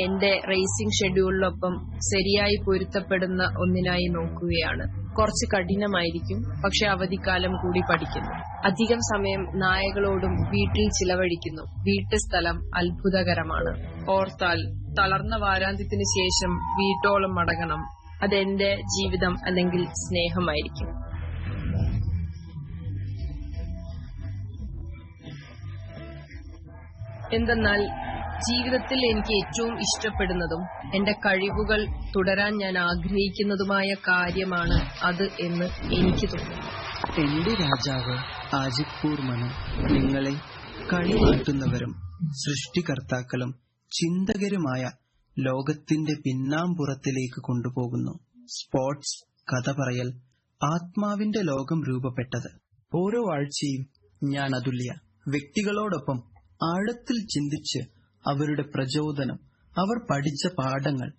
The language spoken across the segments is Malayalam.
എന്റെ റേസിംഗ് ഷെഡ്യൂളിനൊപ്പം ശരിയായി പൊരുത്തപ്പെടുന്ന ഒന്നിനായി നോക്കുകയാണ്. കുറച്ച് കഠിനമായിരിക്കും പക്ഷെ അവധിക്കാലം കൂടി പഠിക്കുന്നു. അധികം സമയം നായകളോടും വീട്ടിൽ ചിലവഴിക്കുന്നു. വീട്ടു സ്ഥലം അത്ഭുതകരമാണ്. ഓർത്താൽ തളർന്ന വാരാന്ത്യത്തിന് ശേഷം വീട്ടോളം മടങ്ങണം. അതെന്റെ ജീവിതം അല്ലെങ്കിൽ സ്നേഹമായിരിക്കും. എന്തെന്നാൽ ജീവിതത്തിൽ എനിക്ക് ഏറ്റവും ഇഷ്ടപ്പെടുന്നതും എന്റെ കഴിവുകൾ തുടരാൻ ഞാൻ ആഗ്രഹിക്കുന്നതുമായ കാര്യമാണ് അത് എന്ന് എനിക്ക് തോന്നുന്നു. എന്റെ രാജാവ് ആജിപ്പൂർ മനു നിങ്ങളെ കളിമാറ്റുന്നവരും സൃഷ്ടികർത്താക്കളും ചിന്തകരുമായ ലോകത്തിന്റെ പിന്നാമ്പുറത്തിലേക്ക് കൊണ്ടുപോകുന്നു. സ്പോർട്സ് കഥ പറയൽ ആത്മാവിന്റെ ലോകം രൂപപ്പെട്ടത്. ഓരോ ആഴ്ചയും ഞാൻ അതുല്യ വ്യക്തികളോടൊപ്പം ആഴത്തിൽ ചിന്തിച്ച് അവരുടെ പ്രചോദനം അവർ പഠിച്ച പാഠങ്ങൾ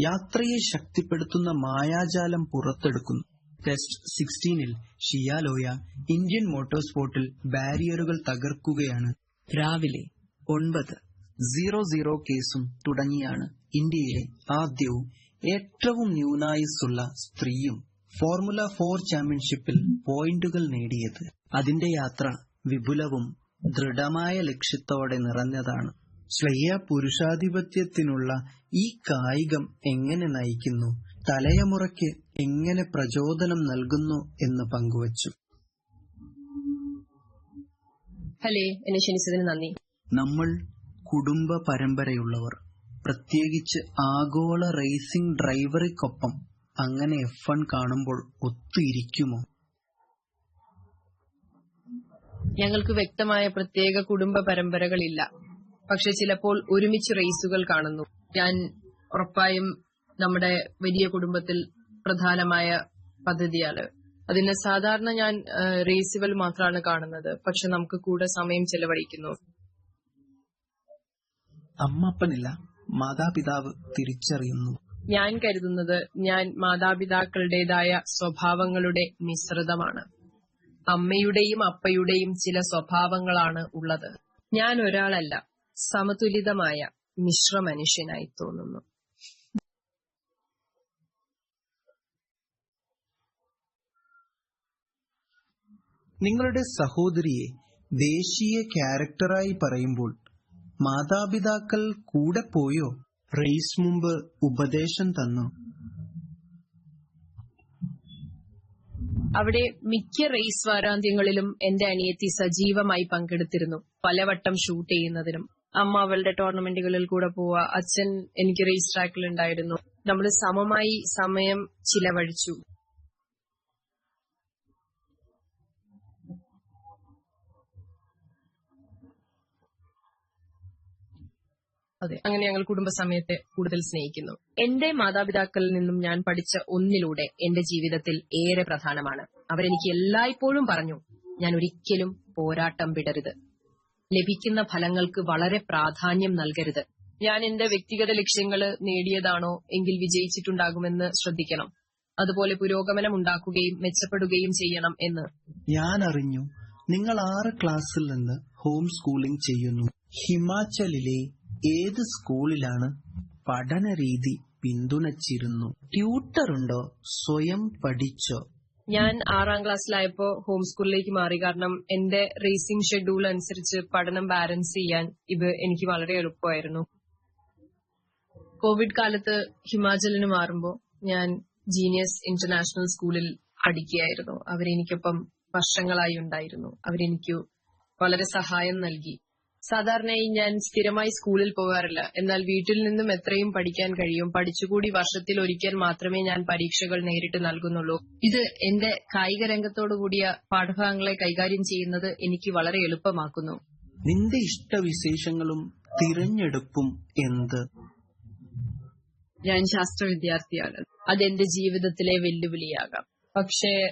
യാത്രയെ ശക്തിപ്പെടുത്തുന്ന മായാജാലം പുറത്തെടുക്കുന്നു. ടെസ്റ്റ് സിക്സ്റ്റീനിൽ ഷിയാലോയ ഇന്ത്യൻ മോട്ടോർ സ്പോർട്ടിൽ ബാരിയറുകൾ തകർക്കുകയാണ്. രാവിലെ ഒൻപത് സീറോ സീറോ കേസും തുടങ്ങിയാണ് ഇന്ത്യയിലെ ആദ്യവും ഏറ്റവും ന്യൂനായുസുള്ള സ്ത്രീയും ഫോർമുല ഫോർ ചാമ്പ്യൻഷിപ്പിൽ പോയിന്റുകൾ നേടിയത്. അതിന്റെ യാത്ര വിപുലവും ദൃഢമായ ലക്ഷ്യത്തോടെ നിറഞ്ഞതാണ്. ശ്രേയ പുരുഷാധിപത്യത്തിനുള്ള ഈ കായികം എങ്ങനെ നയിക്കുന്നു? തലയമുറയ്ക്ക് എങ്ങനെ പ്രചോദനം നൽകുന്നു എന്ന് പങ്കുവച്ചു. ഹലേ എന്നെ ക്ഷണിച്ചതിന് നന്ദി. നമ്മൾ കുടുംബ പരമ്പരയുള്ളവർ പ്രത്യേകിച്ച് ആഗോള റേസിംഗ് ഡ്രൈവറിക്കൊപ്പം അങ്ങനെ എഫ് വൺ കാണുമ്പോൾ ഒത്തിരിക്കുമോ? ഞങ്ങൾക്ക് വ്യക്തമായ പ്രത്യേക കുടുംബ പരമ്പരകളില്ല. പക്ഷെ ചിലപ്പോൾ ഒരുമിച്ച് റേസുകൾ കാണുന്നു. ഞാൻ ഉറപ്പായും നമ്മുടെ വലിയ കുടുംബത്തിൽ പ്രധാനമായ പദ്ധതിയാണ്. അതിന് സാധാരണ ഞാൻ റേസുകൾ മാത്രമാണ് കാണുന്നത്. പക്ഷെ നമുക്ക് കൂടെ സമയം ചെലവഴിക്കുന്നു. അമ്മപ്പനില്ല മാതാപിതാവ് തിരിച്ചറിയുന്നു. ഞാൻ കരുതുന്നത് ഞാൻ മാതാപിതാക്കളുടേതായ സ്വഭാവങ്ങളുടെ മിശ്രിതമാണ്. അമ്മയുടെയും അപ്പയുടെയും ചില സ്വഭാവങ്ങളാണ് ഉള്ളത്. ഞാൻ ഒരാളല്ല. സമതുലിതമായ മിശ്ര മനുഷ്യനായി തോന്നുന്നു. നിങ്ങളുടെ സഹോദരിയെ ദേശീയ ക്യാരക്ടറായി പറയുമ്പോൾ മാതാപിതാക്കൾ കൂടെ പോയോ? റേസ് മുമ്പ് ഉപദേശം തന്നു. അവിടെ മിക്ക റേസ് വാരാന്ത്യങ്ങളിലും എന്റെ അനിയത്തി സജീവമായി പങ്കെടുത്തിരുന്നു. പലവട്ടം ഷൂട്ട് ചെയ്യുന്നതിനും. അമ്മ അവളുടെ ടൂർണമെന്റുകളിൽ കൂടെ പോവുക. അച്ഛൻ എനിക്ക് റേസ് ട്രാക്കിൽ ഉണ്ടായിരുന്നു. നമ്മൾ സമമായി സമയം ചിലവഴിച്ചു. അതെ അങ്ങനെ ഞങ്ങൾ കുടുംബസമയത്തെ കൂടുതൽ സ്നേഹിക്കുന്നു. എന്റെ മാതാപിതാക്കളിൽ നിന്നും ഞാൻ പഠിച്ച ഒന്നിലൂടെ എന്റെ ജീവിതത്തിൽ ഏറെ പ്രധാനമാണ്. അവരെനിക്ക് എല്ലായ്പ്പോഴും പറഞ്ഞു ഞാൻ ഒരിക്കലും പോരാട്ടം വിടരുത്. ലഭിക്കുന്ന ഫലങ്ങൾക്ക് വളരെ പ്രാധാന്യം നൽകരുത്. ഞാൻ എന്റെ വ്യക്തിഗത ലക്ഷ്യങ്ങൾ നേടിയതാണോ എങ്കിൽ വിജയിച്ചിട്ടുണ്ടാകുമെന്ന് ശ്രദ്ധിക്കണം. അതുപോലെ പുരോഗമനം ഉണ്ടാക്കുകയും മെച്ചപ്പെടുകയും ചെയ്യണം എന്ന്. ഞാൻ അറിഞ്ഞു നിങ്ങൾ ആറ് ക്ലാസ്സിൽ നിന്ന് ഹോം സ്കൂളിംഗ് ചെയ്യുന്നു. ഹിമാചലിലെ ഏത് സ്കൂളിലാണ് പഠന രീതി പിന്തുണച്ചിരുന്നു? ട്യൂട്ടറുണ്ടോ? സ്വയം പഠിച്ചോ? ഞാൻ ആറാം ക്ലാസ്സിലായപ്പോ ഹോം സ്കൂളിലേക്ക് മാറി. കാരണം എന്റെ റേസിംഗ് ഷെഡ്യൂൾ അനുസരിച്ച് പഠനം ബാലൻസ് ചെയ്യാൻ ഇത് എനിക്ക് വളരെ എളുപ്പമായിരുന്നു. കോവിഡ് കാലത്ത് ഹിമാചലിന് മാറുമ്പോൾ ഞാൻ ജീനിയസ് ഇന്റർനാഷണൽ സ്കൂളിൽ പഠിക്കുകയായിരുന്നു. അവരെനിക്കൊപ്പം വർഷങ്ങളായി ഉണ്ടായിരുന്നു. അവരെനിക്ക് വളരെ സഹായം നൽകി. സാധാരണയായി ഞാൻ സ്ഥിരമായി സ്കൂളിൽ പോകാറില്ല. എന്നാൽ വീട്ടിൽ നിന്നും എത്രയും പഠിക്കാൻ കഴിയും. പഠിച്ചുകൂടി വർഷത്തിൽ ഒരിക്കൽ മാത്രമേ ഞാൻ പരീക്ഷകൾ നേരിട്ട് നൽകുന്നുള്ളൂ. ഇത് എന്റെ കായിക രംഗത്തോടുകൂടിയ പാഠഭാഗങ്ങളെ കൈകാര്യം ചെയ്യുന്നത് എനിക്ക് വളരെ എളുപ്പമാക്കുന്നു. നിന്റെ ഇഷ്ടവിശേഷങ്ങളും തിരഞ്ഞെടുപ്പും എന്ത്? ഞാൻ ശാസ്ത്ര വിദ്യാർത്ഥിയാണ് അതെന്റെ ജീവിതത്തിലെ വെല്ലുവിളിയാകാം. പക്ഷേ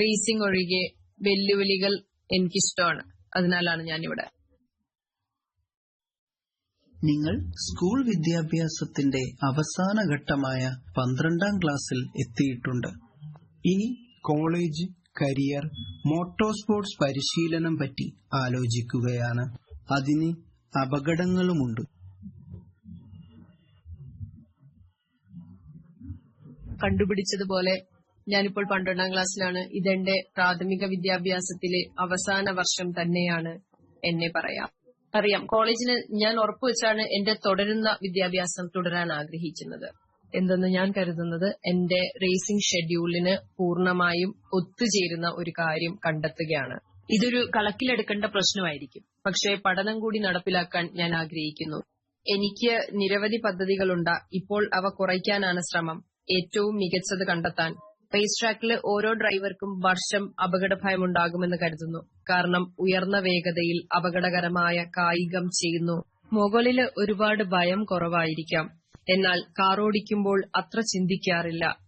റേസിംഗ് ഒഴികെ വെല്ലുവിളികൾ എനിക്കിഷ്ടമാണ്. അതിനാലാണ് ഞാനിവിടെ. നിങ്ങൾ സ്കൂൾ വിദ്യാഭ്യാസത്തിന്റെ അവസാന ഘട്ടമായ പന്ത്രണ്ടാം ക്ലാസ്സിൽ എത്തിയിട്ടുണ്ട്. ഇനി കോളേജ് കരിയർ മോട്ടോ സ്പോർട്സ് പരിശീലനം പറ്റി ആലോചിക്കുകയാണ്. അതിന് അപകടങ്ങളുമുണ്ട്. കണ്ടുപിടിച്ചതുപോലെ ഞാനിപ്പോൾ പന്ത്രണ്ടാം ക്ലാസ്സിലാണ്. ഇതെന്റെ പ്രാഥമിക വിദ്യാഭ്യാസത്തിലെ അവസാന വർഷം തന്നെയാണ് എന്നെ പറയാം. അറിയാം. കോളേജിന് ഞാൻ ഉറപ്പുവെച്ചാണ് എന്റെ തുടരുന്ന വിദ്യാഭ്യാസം തുടരാൻ ആഗ്രഹിക്കുന്നത്. എന്തെന്ന് ഞാൻ കരുതുന്നത് എന്റെ റേസിംഗ് ഷെഡ്യൂളിന് പൂർണമായും ഒത്തുചേരുന്ന ഒരു കാര്യം കണ്ടെത്തുകയാണ്. ഇതൊരു കണക്കിലെടുക്കേണ്ട പ്രശ്നമായിരിക്കും. പക്ഷേ പഠനം കൂടി നടപ്പിലാക്കാൻ ഞാൻ ആഗ്രഹിക്കുന്നു. എനിക്ക് നിരവധി പദ്ധതികളുണ്ട്. ഇപ്പോൾ അവ കുറയ്ക്കാനാണ് ശ്രമം. ഏറ്റവും മികച്ചത് കണ്ടെത്താൻ റേസ് ട്രാക്കിൽ ഓരോ ഡ്രൈവർക്കും വർഷം അപകടഭയം ഉണ്ടാകുമെന്ന് കരുതുന്നു. കാരണം ഉയർന്ന വേഗതയിൽ അപകടകരമായ കായികം ചെയ്യുന്നു. മുകളിൽ ഒരുപാട് ഭയം കുറവായിരിക്കാം. എന്നാൽ കാറോടിക്കുമ്പോൾ അത്ര ചിന്തിക്കാറില്ല.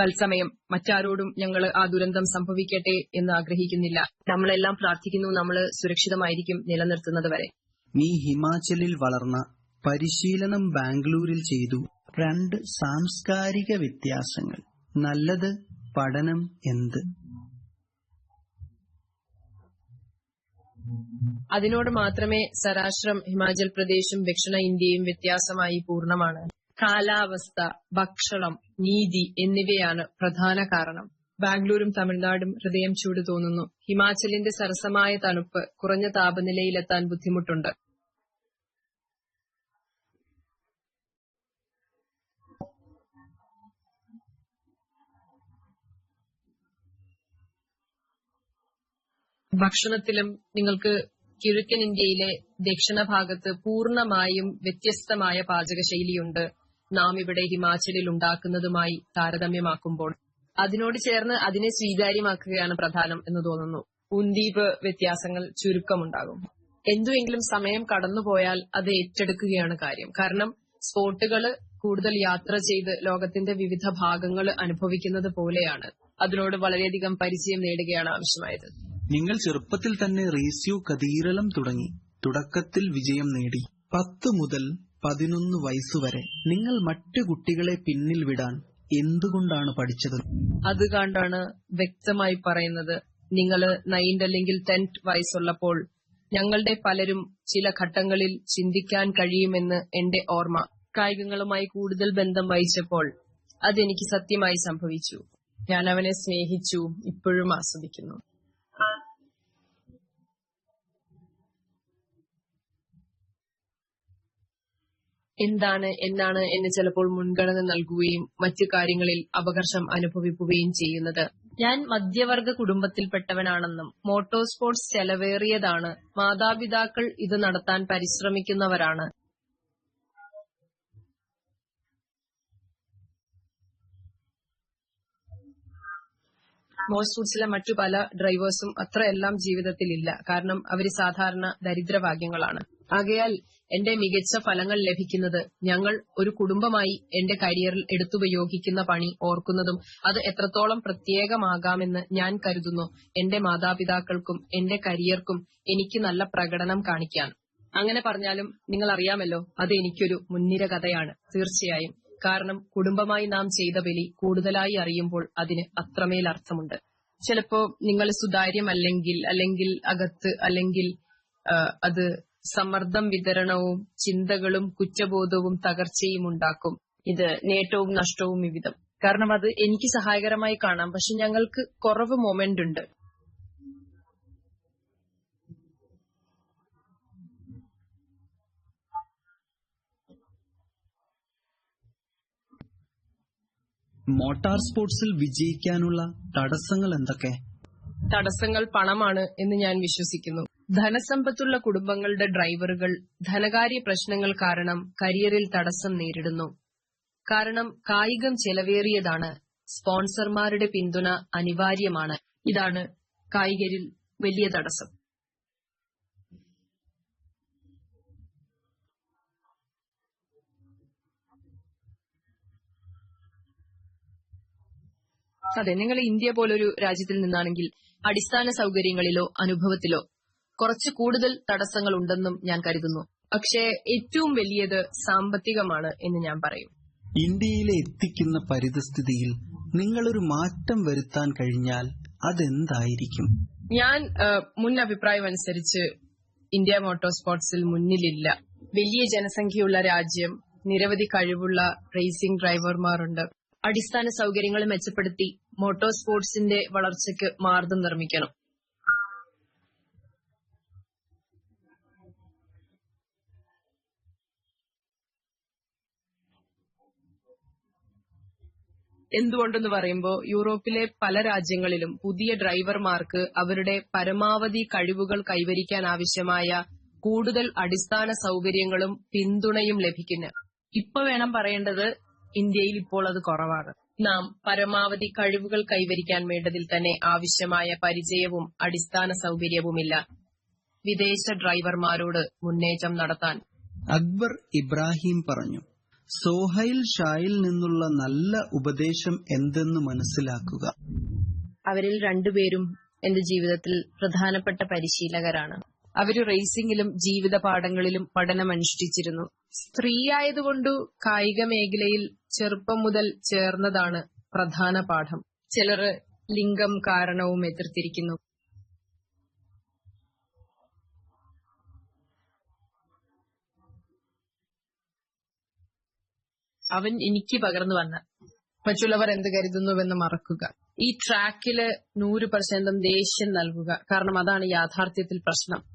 തത്സമയം മറ്റാരോടും ഞങ്ങൾ ആ ദുരന്തം സംഭവിക്കട്ടെ എന്ന് ആഗ്രഹിക്കുന്നില്ല. നമ്മളെല്ലാം പ്രാർത്ഥിക്കുന്നു നമ്മൾ സുരക്ഷിതമായിരിക്കും നിലനിർത്തുന്നത് വരെ. നീ ഹിമാചലിൽ വളർന്ന പരിശീലനം ബാംഗ്ലൂരിൽ ചെയ്തു. രണ്ട് സാംസ്കാരിക വ്യത്യാസങ്ങൾ. നല്ലത് പഠനം എന്ത്? അതിനോട് മാത്രമേ സരാശ്രം ഹിമാചൽ പ്രദേശും ദക്ഷിണ ഇന്ത്യയും വ്യത്യാസമായി പൂർണമാണ്. കാലാവസ്ഥ ഭക്ഷണം നീതി എന്നിവയാണ് പ്രധാന കാരണം. ബാംഗ്ലൂരും തമിഴ്നാടും ഹൃദയം ചൂട് തോന്നുന്നു. ഹിമാചലിന്റെ സരസമായ തണുപ്പ് കുറഞ്ഞ താപനിലയിലെത്താൻ ബുദ്ധിമുട്ടുണ്ട്. ഭക്ഷണത്തിലും നിങ്ങൾക്ക് കിഴക്കൻ ഇന്ത്യയിലെ ദക്ഷിണ ഭാഗത്ത് പൂർണമായും വ്യത്യസ്തമായ പാചകശൈലിയുണ്ട്. നാം ഇവിടെ ഹിമാചലിൽ ഉണ്ടാക്കുന്നതുമായി താരതമ്യമാക്കുമ്പോൾ. അതിനോട് ചേർന്ന് അതിനെ സ്വീകാര്യമാക്കുകയാണ് പ്രധാനം എന്ന് തോന്നുന്നു. ഉന്ദീപ് വ്യത്യാസങ്ങൾ ചുരുക്കമുണ്ടാകും. എന്തുവെങ്കിലും സമയം കടന്നുപോയാൽ അത് ഏറ്റെടുക്കുകയാണ് കാര്യം. കാരണം സ്പോട്ടുകൾ കൂടുതൽ യാത്ര ചെയ്ത് ലോകത്തിന്റെ വിവിധ ഭാഗങ്ങൾ അനുഭവിക്കുന്നത് പോലെയാണ്. അതിനോട് വളരെയധികം പരിചയം നേടുകയാണ് ആവശ്യമായത്. നിങ്ങൾ ചെറുപ്പത്തിൽ തന്നെ റേസ്യോ കതീരളം തുടങ്ങി. തുടക്കത്തിൽ വിജയം നേടി. പത്ത് മുതൽ പതിനൊന്ന് വയസ്സുവരെ നിങ്ങൾ മറ്റു കുട്ടികളെ പിന്നിൽ വിടാൻ എന്തുകൊണ്ടാണ് പഠിച്ചത്? അത് കണ്ടാണ് വ്യക്തമായി പറയുന്നത് നിങ്ങൾ നൈൻത് അല്ലെങ്കിൽ ടെൻത് വയസ്സുള്ളപ്പോൾ ഞങ്ങളുടെ പലരും ചില ഘട്ടങ്ങളിൽ ചിന്തിക്കാൻ കഴിയുമെന്ന് എന്റെ ഓർമ്മ. കായികങ്ങളുമായി കൂടുതൽ ബന്ധം വഹിച്ചപ്പോൾ അതെനിക്ക് സത്യമായി സംഭവിച്ചു. ഞാൻ അവനെ സ്നേഹിച്ചു ഇപ്പോഴും ആസ്വദിക്കുന്നു. എന്താണ് എന്നാണ് എന്ന് ചിലപ്പോൾ മുൻഗണന നൽകുകയും മറ്റു കാര്യങ്ങളിൽ അപകർഷം അനുഭവിക്കുകയും ചെയ്യുന്നത്. ഞാൻ മധ്യവർഗ കുടുംബത്തിൽപ്പെട്ടവനാണെന്നും മോട്ടോർ സ്പോർട്സ് ചെലവേറിയതാണ് മാതാപിതാക്കൾ ഇത് നടത്താൻ പരിശ്രമിക്കുന്നവരാണ്. മോട്ടോർ ഫുഡ്സിലെ മറ്റു പല ഡ്രൈവേഴ്സും അത്രയെല്ലാം ജീവിതത്തിൽ ഇല്ല കാരണം അവർ സാധാരണ ദരിദ്രഭാഗ്യങ്ങളാണ് ആകയാൽ എന്റെ മികച്ച ഫലങ്ങൾ ലഭിക്കുന്നത് ഞങ്ങൾ ഒരു കുടുംബമായി എന്റെ കരിയറിൽ എടുത്തുപയോഗിക്കുന്ന പണി ഓർക്കുന്നതും അത് എത്രത്തോളം പ്രത്യേകമാകാമെന്ന് ഞാൻ കരുതുന്നു. എന്റെ മാതാപിതാക്കൾക്കും എന്റെ കരിയർക്കും എനിക്ക് നല്ല പ്രകടനം കാണിക്കാൻ. അങ്ങനെ പറഞ്ഞാലും നിങ്ങൾ അറിയാമല്ലോ അത് എനിക്കൊരു മുൻനിര കഥയാണ്. തീർച്ചയായും. കാരണം കുടുംബമായി നാം ചെയ്ത ബലി കൂടുതലായി അറിയുമ്പോൾ അതിന് അത്രമേൽ അർത്ഥമുണ്ട്. ചിലപ്പോ നിങ്ങൾ സുതാര്യമല്ലെങ്കിൽ അല്ലെങ്കിൽ അകത്ത് അല്ലെങ്കിൽ അത് സമ്മർദ്ദം വിതരണവും ചിന്തകളും കുറ്റബോധവും തകർച്ചയും ഉണ്ടാക്കും. ഇത് നേട്ടവും നഷ്ടവും വിവിധം. കാരണം അത് എനിക്ക് സഹായകരമായി കാണാം. പക്ഷെ ഞങ്ങൾക്ക് കുറവ് മൊമെന്റ് ഉണ്ട്. മോട്ടാർ സ്പോർട്സിൽ വിജയിക്കാനുള്ള തടസ്സങ്ങൾ എന്തൊക്കെ? തടസ്സങ്ങൾ പണമാണ് എന്ന് ഞാൻ വിശ്വസിക്കുന്നു. ധനസമ്പത്തുള്ള കുടുംബങ്ങളുടെ ഡ്രൈവറുകൾ ധനകാര്യ പ്രശ്നങ്ങൾ കാരണം കരിയറിൽ തടസ്സം നേരിടുന്നു. കാരണം കായികം ചെലവേറിയതാണ്. സ്പോൺസർമാരുടെ പിന്തുണ അനിവാര്യമാണ്. ഇതാണ് കായികരിൽ വലിയ തടസ്സം. അതെ നിങ്ങൾ ഇന്ത്യ പോലൊരു രാജ്യത്തിൽ നിന്നാണെങ്കിൽ അടിസ്ഥാന സൗകര്യങ്ങളിലോ അനുഭവത്തിലോ കുറച്ച് കൂടുതൽ തടസ്സങ്ങൾ ഉണ്ടെന്നും ഞാൻ കരുതുന്നു. പക്ഷേ ഏറ്റവും വലിയത് സാമ്പത്തികമാണ് എന്ന് ഞാൻ പറയും. ഇന്ത്യയിലെ എത്തിക്കുന്ന പരിതസ്ഥിതിയിൽ നിങ്ങളൊരു മാറ്റം വരുത്താൻ കഴിഞ്ഞാൽ അതെന്തായിരിക്കും? ഞാൻ മുൻ അഭിപ്രായം അനുസരിച്ച് ഇന്ത്യ മോട്ടോർ സ്പോർട്സിൽ മുന്നിലില്ല. വലിയ ജനസംഖ്യയുള്ള രാജ്യം നിരവധി കഴിവുള്ള റേസിംഗ് ഡ്രൈവർമാരുണ്ട്. അടിസ്ഥാന സൗകര്യങ്ങൾ മെച്ചപ്പെടുത്തി മോട്ടോർ സ്പോർട്സിന്റെ വളർച്ചയ്ക്ക് മാർഗം നിർമ്മിക്കണം. എന്തുകൊണ്ടെന്ന് പറയുമ്പോൾ യൂറോപ്പിലെ പല രാജ്യങ്ങളിലും പുതിയ ഡ്രൈവർമാർക്ക് അവരുടെ പരമാവധി കഴിവുകൾ കൈവരിക്കാൻ ആവശ്യമായ കൂടുതൽ അടിസ്ഥാന സൗകര്യങ്ങളും പിന്തുണയും ലഭിക്കുന്നു. ഇപ്പൊ വേണം പറയേണ്ടത് ഇന്ത്യയിൽ ഇപ്പോൾ അത് കുറവാണ്. നാം പരമാവധി കഴിവുകൾ കൈവരിക്കാൻ വേണ്ടതിൽ തന്നെ ആവശ്യമായ പരിചയവും അടിസ്ഥാന സൗകര്യവുമില്ല. വിദേശ ഡ്രൈവർമാരോട് മുന്നേറ്റം നടത്താൻ. അക്ബർ ഇബ്രാഹിം പറഞ്ഞു സോഹൈൽ ഷായിൽ നിന്നുള്ള നല്ല ഉപദേശം എന്തെന്ന് മനസ്സിലാക്കുക. അവരിൽ രണ്ടുപേരും എന്റെ ജീവിതത്തിൽ പ്രധാനപ്പെട്ട പരിശീലകരാണ്. അവർ റേസിംഗിലും ജീവിത പാഠങ്ങളിലും പഠനമനുഷ്ഠിച്ചിരുന്നു. സ്ത്രീയായതുകൊണ്ടു കായിക മേഖലയിൽ ചെറുപ്പം മുതൽ ചേർന്നതാണ് പ്രധാന പാഠം. ചിലർ ലിംഗം കാരണവും എതിർത്തിരിക്കുന്നു. അവൻ എനിക്ക് പകർന്നു വന്ന മറ്റുള്ളവർ എന്ത് കരുതുന്നുവെന്ന് മറക്കുക. ഈ ട്രാക്കിൽ നൂറ് പെർസെന്റും ദേഷ്യം നൽകുക. കാരണം അതാണ് യാഥാർത്ഥ്യത്തിൽ പ്രശ്നം.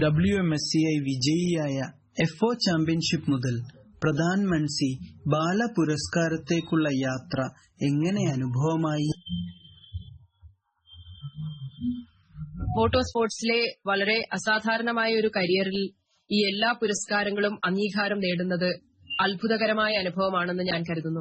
W M S C I വിജയിയായ F O championship മുതൽ പ്രധാൻ മൻസി ബാല പുരസ്കാരത്തേക്കുള്ള യാത്ര എങ്ങനെ അനുഭവമായി? മോട്ടോർ സ്പോർട്സിലെ വളരെ അസാധാരണമായ ഒരു കരിയറിൽ ഈ എല്ലാ പുരസ്കാരങ്ങളും അംഗീകാരം നേടുന്നത് അത്ഭുതകരമായ അനുഭവമാണെന്ന് ഞാൻ കരുതുന്നു.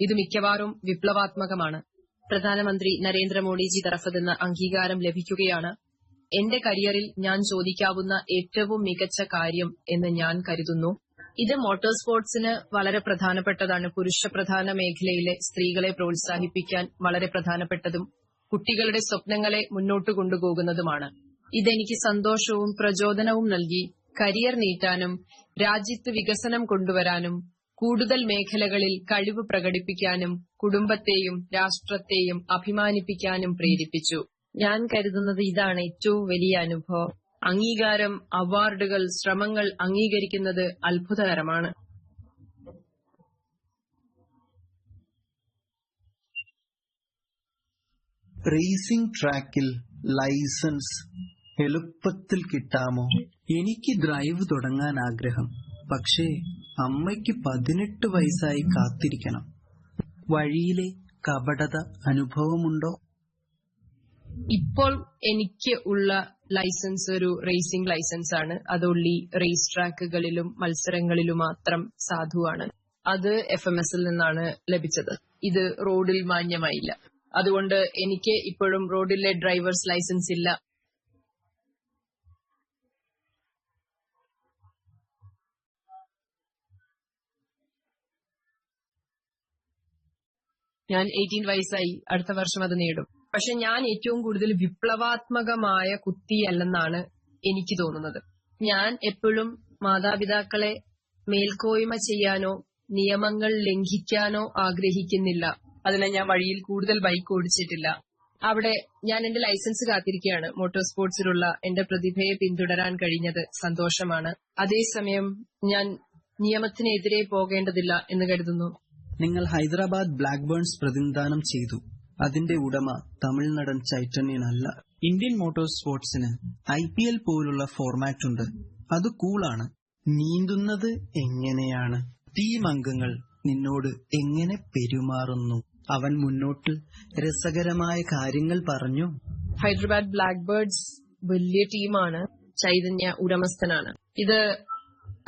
ഇത് മിക്കവാറും വിപ്ലവാത്മകമാണ്. പ്രധാനമന്ത്രി നരേന്ദ്രമോദിജി തറഫിൽ നിന്ന് അംഗീകാരം ലഭിക്കുകയാണ്. എന്റെ കരിയറിൽ ഞാൻ ചോദിക്കാവുന്ന ഏറ്റവും മികച്ച കാര്യം എന്ന് ഞാൻ കരുതുന്നു. ഇത് മോട്ടോർ സ്പോർട്സിന് വളരെ പ്രധാനപ്പെട്ടതാണ്. പുരുഷ പ്രധാന മേഖലയിലെ സ്ത്രീകളെ പ്രോത്സാഹിപ്പിക്കാൻ വളരെ പ്രധാനപ്പെട്ടതും കുട്ടികളുടെ സ്വപ്നങ്ങളെ മുന്നോട്ട് കൊണ്ടുപോകുന്നതുമാണ്. ഇതെനിക്ക് സന്തോഷവും പ്രചോദനവും നൽകി കരിയർ നീട്ടാനും രാജ്യത്ത് വികസനം കൊണ്ടുവരാനും കൂടുതൽ മേഖലകളിൽ കഴിവ് പ്രകടിപ്പിക്കാനും കുടുംബത്തെയും രാഷ്ട്രത്തെയും അഭിമാനിപ്പിക്കാനും പ്രേരിപ്പിച്ചു. ഞാൻ കരുതുന്നത് ഇതാണ് ഏറ്റവും വലിയ അനുഭവം. അംഗീകാരം അവാർഡുകൾ ശ്രമങ്ങൾ അംഗീകരിക്കുന്നത് അത്ഭുതകരമാണ്. റേസിംഗ് ട്രാക്കിൽ ലൈസൻസ് എളുപ്പത്തിൽ കിട്ടാമോ? എനിക്ക് ഡ്രൈവ് തുടങ്ങാൻ ആഗ്രഹം. പക്ഷേ അമ്മയ്ക്ക് പതിനെട്ട് വയസ്സായി കാത്തിരിക്കണം. വഴിയിലെ കപടത അനുഭവമുണ്ടോ? ഇപ്പോൾ എനിക്ക് ഉള്ള ലൈസൻസ് ഒരു റേസിംഗ് ലൈസൻസ് ആണ്. അത് ഉള്ളി റേസ് ട്രാക്കുകളിലും മത്സരങ്ങളിലും മാത്രം സാധുവാണ്. അത് എഫ് എം എസിൽ നിന്നാണ് ലഭിച്ചത്. ഇത് റോഡിൽ മാന്യമായില്ല. അതുകൊണ്ട് എനിക്ക് ഇപ്പോഴും റോഡിലെ ഡ്രൈവേഴ്സ് ലൈസൻസ് ഇല്ല. ഞാൻ എയ്റ്റീൻ വയസ്സായി. അടുത്ത വർഷം അത് നേടും. പക്ഷെ ഞാൻ ഏറ്റവും കൂടുതൽ വിപ്ലവാത്മകമായ കുത്തിയല്ലെന്നാണ് എനിക്ക് തോന്നുന്നത്. ഞാൻ എപ്പോഴും മാതാപിതാക്കളെ മേൽക്കോയ്മ ചെയ്യാനോ നിയമങ്ങൾ ലംഘിക്കാനോ ആഗ്രഹിക്കുന്നില്ല. അതിനാൽ ഞാൻ വഴിയിൽ കൂടുതൽ ബൈക്ക് ഓടിച്ചിട്ടില്ല. അവിടെ ഞാൻ എന്റെ ലൈസൻസ് കാത്തിരിക്കുകയാണ്. മോട്ടോർ സ്പോർട്സിലുള്ള എന്റെ പ്രതിഭയെ പിന്തുടരാൻ കഴിഞ്ഞത് സന്തോഷമാണ്. അതേസമയം ഞാൻ നിയമത്തിനെതിരെ പോകേണ്ടതില്ല എന്ന് കരുതുന്നു. നിങ്ങൾ ഹൈദരാബാദ് ബ്ലാക്ക്ബേൺസ് പ്രതിനിധാനം ചെയ്തു. അതിന്റെ ഉടമ തമിഴ്നടൻ ചൈറ്റന്യനല്ല ഇന്ത്യൻ മോട്ടോർ സ്പോർട്സിന് ഐ പി എൽ പോലുള്ള ഫോർമാറ്റ് ഉണ്ട്. അത് കൂളാണ് നീന്തുന്നത് എങ്ങനെയാണ്? ടീം അംഗങ്ങൾ നിന്നോട് എങ്ങനെ പെരുമാറുന്നു? അവൻ മുന്നോട്ട് രസകരമായ കാര്യങ്ങൾ പറഞ്ഞു. ഹൈദരാബാദ് ബ്ലാക്ക് ബേർഡ്സ് വലിയ ടീമാണ് ചൈതന്യ ഉടമസ്ഥനാണ്. ഇത്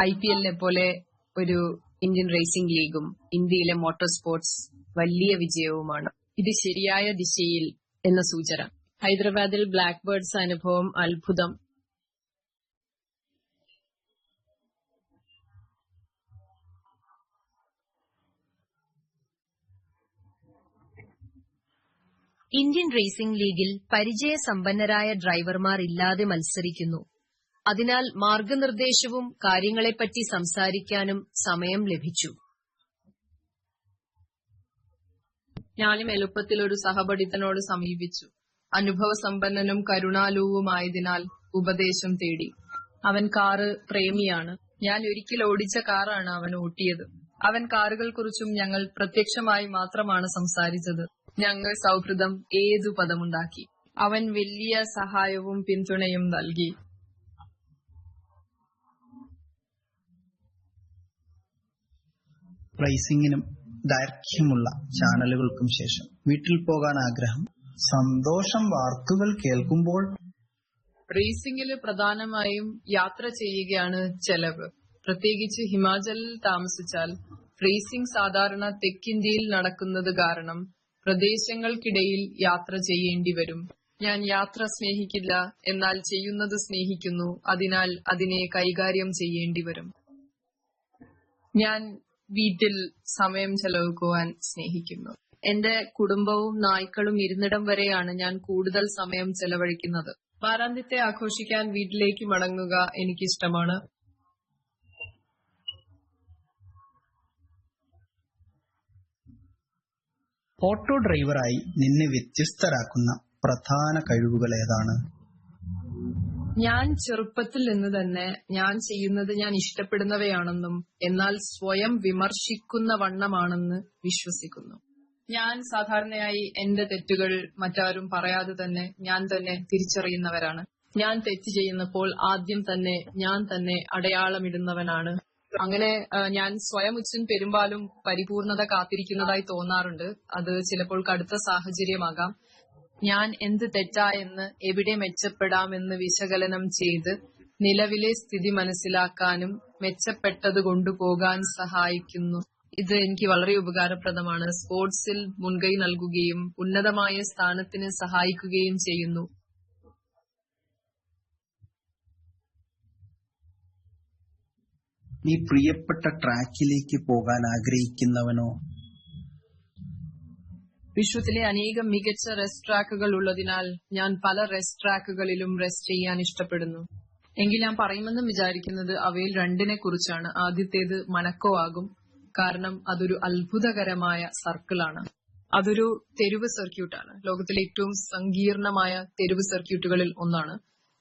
ഐ പി എല്ലിനെ പോലെ ഒരു ഇന്ത്യൻ റേസിംഗ് ലീഗും ഇന്ത്യയിലെ മോട്ടോർ സ്പോർട്സ് വലിയ വിജയവുമാണ്. ഇത് ശരിയായ ദിശയിൽ എന്ന സൂചന. ഹൈദരാബാദിൽ ബ്ലാക്ക് ബേർഡ്സ് അനുഭവം അത്ഭുതം. ഇന്ത്യൻ റേസിംഗ് ലീഗിൽ പരിചയസമ്പന്നരായ ഡ്രൈവർമാർ ഇല്ലാതെ മത്സരിക്കുന്നു. അതിനാൽ മാർഗനിർദ്ദേശവും കാര്യങ്ങളെപ്പറ്റി സംസാരിക്കാനും സമയം ലഭിച്ചു. ഞാനും എളുപ്പത്തിൽ ഒരു സഹപഠിതനോട് സമീപിച്ചു. അനുഭവസമ്പന്നനും കരുണാലുവുമായതിനാൽ ഉപദേശം തേടി. അവൻ കാറ് പ്രേമിയാണ്. ഞാൻ ഒരിക്കൽ ഓടിച്ച കാറാണ് അവൻ ഓട്ടിയത് അവൻ കാറുകൾ കുറിച്ചും ഞങ്ങൾ പ്രത്യക്ഷമായി മാത്രമാണ് സംസാരിച്ചത്. ഞങ്ങൾ സൗഹൃദം ഏതു പദമുണ്ടാക്കി. അവൻ വലിയ സഹായവും പിന്തുണയും നൽകി. റേസിംഗിനും ദൈർഘ്യമുള്ള ചാനലുകൾക്കും ശേഷം വീട്ടിൽ പോകാൻ ആഗ്രഹം സന്തോഷം വാർത്തകൾ കേൾക്കുമ്പോൾ റേസിംഗിൽ പ്രധാനമായും യാത്ര ചെയ്യുകയാണ് ചെലവ്. പ്രത്യേകിച്ച് ഹിമാചലിൽ താമസിച്ചാൽ റേസിംഗ് സാധാരണ തെക്കിന്ത്യയിൽ നടക്കുന്നത് കാരണം പ്രദേശങ്ങൾക്കിടയിൽ യാത്ര ചെയ്യേണ്ടി വരും. ഞാൻ യാത്ര സ്നേഹിക്കില്ല എന്നാൽ ചെയ്യുന്നത് സ്നേഹിക്കുന്നു അതിനാൽ അതിനെ കൈകാര്യം ചെയ്യേണ്ടി വരും. ഞാൻ വീട്ടിൽ സമയം ചെലവഴിക്കുവാൻ സ്നേഹിക്കുന്നു. എന്റെ കുടുംബവും നായ്ക്കളും ഇരുന്നിടം വരെയാണ് ഞാൻ കൂടുതൽ സമയം ചെലവഴിക്കുന്നത്. വാരാന്ത്യത്തെ ആഘോഷിക്കാൻ വീട്ടിലേക്ക് മടങ്ങുക എനിക്കിഷ്ടമാണ്. ഓട്ടോ ഡ്രൈവറായി നിന്നെ വ്യത്യസ്തരാക്കുന്ന പ്രധാന കഴിവുകൾ ഏതാണ്? ഞാൻ ചെറുപ്പത്തിൽ നിന്ന് തന്നെ ഞാൻ ചെയ്യുന്നത് ഞാൻ ഇഷ്ടപ്പെടുന്നവയാണെന്നും എന്നാൽ സ്വയം വിമർശിക്കുന്ന വണ്ണമാണെന്ന് വിശ്വസിക്കുന്നു. ഞാൻ സാധാരണയായി എന്റെ തെറ്റുകൾ മറ്റാരും പറയാതെ തന്നെ ഞാൻ തന്നെ തിരിച്ചറിയുന്നവരാണ്. ഞാൻ തെറ്റ് ചെയ്യുന്നപ്പോൾ ആദ്യം തന്നെ ഞാൻ തന്നെ അടയാളമിടുന്നവനാണ്. അങ്ങനെ ഞാൻ സ്വയം ഉച്ചൻ പെരുമ്പാലും പരിപൂർണത കാത്തിരിക്കുന്നതായി തോന്നാറുണ്ട്. അത് ചിലപ്പോൾ കടുത്ത സാഹചര്യമാകാം. ഞാൻ എന്ത് തെറ്റായെന്ന് എവിടെ മെച്ചപ്പെടാമെന്ന് വിശകലനം ചെയ്ത് നിലവിലെ സ്ഥിതി മനസ്സിലാക്കാനും മെച്ചപ്പെട്ടത് കൊണ്ടുപോകാൻ സഹായിക്കുന്നു. ഇത് എനിക്ക് വളരെ ഉപകാരപ്രദമാണ്. സ്പോർട്സിൽ മുൻകൈ നൽകുകയും ഉന്നതമായ സ്ഥാനത്തിന് സഹായിക്കുകയും ചെയ്യുന്നു. നീ പ്രിയപ്പെട്ട ട്രാക്കിലേക്ക് പോകാൻ ആഗ്രഹിക്കുന്നവനോ വിശ്വത്തിലെ അനേകം മികച്ച റെസ്റ്റ് ട്രാക്കുകൾ ഉള്ളതിനാൽ ഞാൻ പല റെസ്റ്റ് ട്രാക്കുകളിലും റെസ്റ്റ് ചെയ്യാൻ ഇഷ്ടപ്പെടുന്നു. എങ്കിൽ ഞാൻ പറയുമെന്നും വിചാരിക്കുന്നത് അവയിൽ രണ്ടിനെ കുറിച്ചാണ്. ആദ്യത്തേത് മനക്കോ ആകും. കാരണം അതൊരു അത്ഭുതകരമായ സർക്കിളാണ്. അതൊരു തെരുവ് സർക്യൂട്ടാണ്. ലോകത്തിലെ ഏറ്റവും സങ്കീർണമായ തെരുവ് സർക്യൂട്ടുകളിൽ ഒന്നാണ്.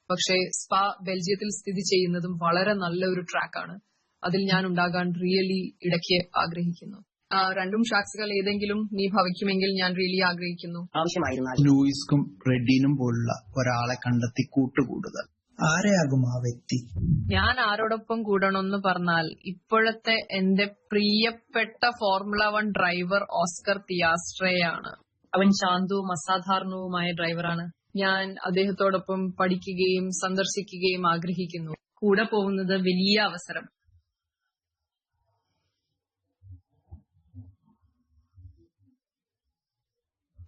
പക്ഷേ സ്പാ ബെൽജിയത്തിൽ സ്ഥിതി ചെയ്യുന്നതും വളരെ നല്ല ഒരു ട്രാക്കാണ്. അതിൽ ഞാൻ ഉണ്ടാകാൻ റിയലി ഇടയ്ക്ക് ആഗ്രഹിക്കുന്നു. രണ്ടും ഷാക്സുകൾ ഏതെങ്കിലും നീ ഭവിക്കുമെങ്കിൽ ഞാൻ റിയലി ആഗ്രഹിക്കുന്നു. ആവശ്യമായിരുന്നാൽ ലൂയിസ്ക്കും റെഡിനും പോലുള്ള ഒരാളെ കണ്ടെത്തി കൂട്ടുകൂടുക. ആരെയാകും ആ വ്യക്തി? ഞാൻ ആരോടൊപ്പം കൂടണമെന്ന് പറഞ്ഞാൽ ഇപ്പോഴത്തെ എന്റെ പ്രിയപ്പെട്ട ഫോർമുല വൺ ഡ്രൈവർ ഓസ്കർ തിയാസ്ട്രയാണ്. അവൻ ശാന്തവും അസാധാരണവുമായ ഡ്രൈവറാണ്. ഞാൻ അദ്ദേഹത്തോടൊപ്പം പഠിക്കുകയും സന്ദർശിക്കുകയും ആഗ്രഹിക്കുന്നു. കൂടെ പോകുന്നത് വലിയ അവസരം.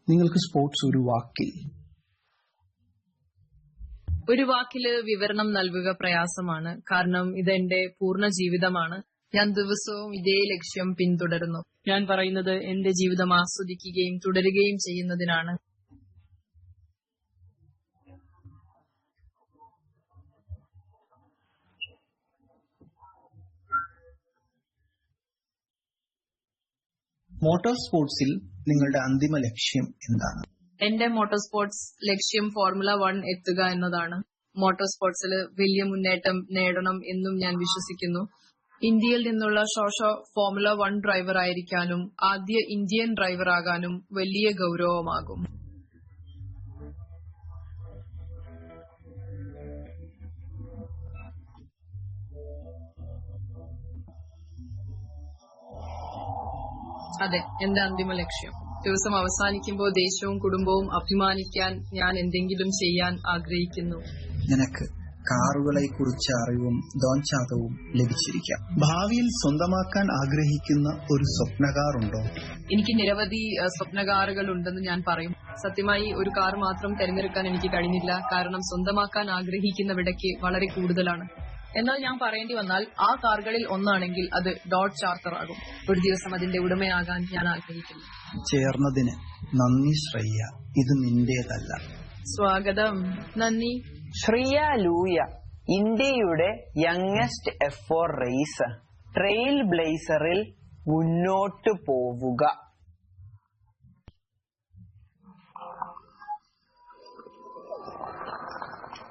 നിങ്ങൾക്ക് സ്പോർട്സ് ഒരു വാക്കിൽ. ഒരു വാക്കിൽ വിവരണം നൽകുക പ്രയാസമാണ്. കാരണം ഇതെന്റെ പൂർണ ജീവിതമാണ്. ഞാൻ ദിവസവും ഇതേ ലക്ഷ്യം പിന്തുടരുന്നു. ഞാൻ പറയുന്നത് എന്റെ ജീവിതം ആസ്വദിക്കുകയും തുടരുകയും ചെയ്യുന്നതിനാണ്. മോട്ടോർ സ്പോർട്സിൽ നിങ്ങളുടെ അന്തിമ ലക്ഷ്യം എന്താണ്? എന്റെ മോട്ടോർ സ്പോർട്സ് ലക്ഷ്യം ഫോർമുല വൺ എത്തുക എന്നതാണ്. മോട്ടോർ സ്പോർട്സിൽ വലിയ മുന്നേറ്റം നേടണം എന്നും ഞാൻ വിശ്വസിക്കുന്നു. ഇന്ത്യയിൽ നിന്നുള്ള ഷോഷോ ഫോർമുല വൺ ഡ്രൈവർ ആയിരിക്കാനും ആദ്യ ഇന്ത്യൻ ഡ്രൈവർ ആകാനും വലിയ ഗൗരവമാകും. അതെ എന്റെ അന്തിമ ലക്ഷ്യം. ദിവസം അവസാനിക്കുമ്പോൾ ദേശവും കുടുംബവും അഭിമാനിക്കാൻ ഞാൻ എന്തെങ്കിലും ചെയ്യാൻ ആഗ്രഹിക്കുന്നു. നിനക്ക് കാറുകളെ കുറിച്ച അറിവും ദോൻചാതവും ലഭിച്ചിരിക്കാം. ഭാവിയിൽ സ്വന്തമാക്കാൻ ആഗ്രഹിക്കുന്ന ഒരു സ്വപ്നകാറുണ്ടോ? എനിക്ക് നിരവധി സ്വപ്നകാറുകൾ ഉണ്ടെന്ന് ഞാൻ പറയും. സത്യമായി ഒരു കാർ മാത്രം തിരഞ്ഞെടുക്കാൻ എനിക്ക് കഴിഞ്ഞില്ല. കാരണം സ്വന്തമാക്കാൻ ആഗ്രഹിക്കുന്നവിടയ്ക്ക് വളരെ കൂടുതലാണ്. എന്നാൽ ഞാൻ പറയേണ്ടി വന്നാൽ ആ കാറുകളിൽ ഒന്നാണെങ്കിൽ അത് ഡോട്ട് ചാർട്ടർ ആകും. ഒരു ദിവസം അതിന്റെ ഉടമയാകാൻ ഞാൻ ആഗ്രഹിക്കുന്നു. ചേർന്നതിന് നന്ദി ശ്രീയ ഇത് നിന്റേതല്ല. സ്വാഗതം. നന്ദി. ശ്രീയ ലൂയ ഇന്ത്യയുടെ youngest F four race trail ബ്ലേസറിൽ മുന്നോട്ടു പോവുക.